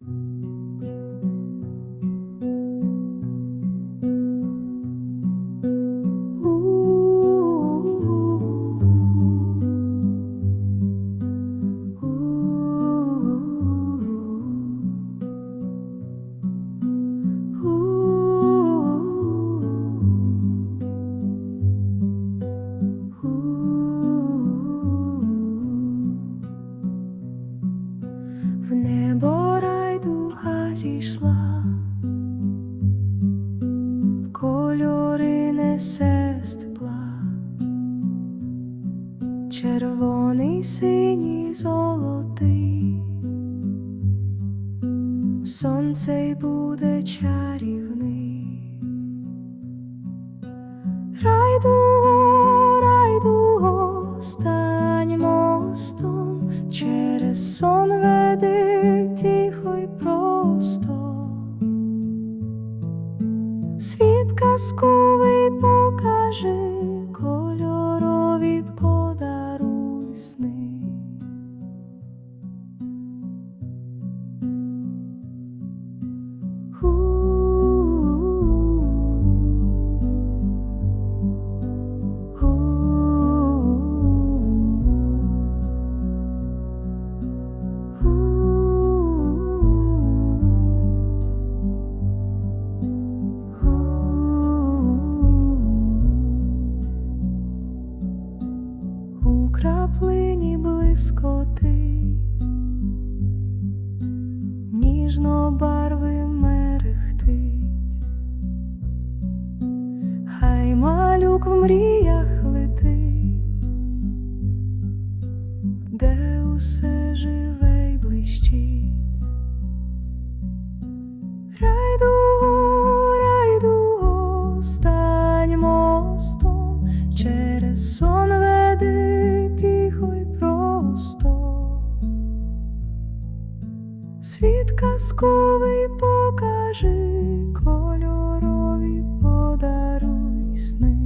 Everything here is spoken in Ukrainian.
В небо зійшла, кольори несе з тепла, червоний, синій, золотий, сонце й буде чарівний. Райдуго, райдуго, стань мостом, через сон казковий покажи, краплині блискотить, ніжно барви мерехтить, хай малюк в мріях летить, де усе живе й блищить. Райдуго, райдуго, стань мостом, через сон казковий покажи, кольорові подаруй сни.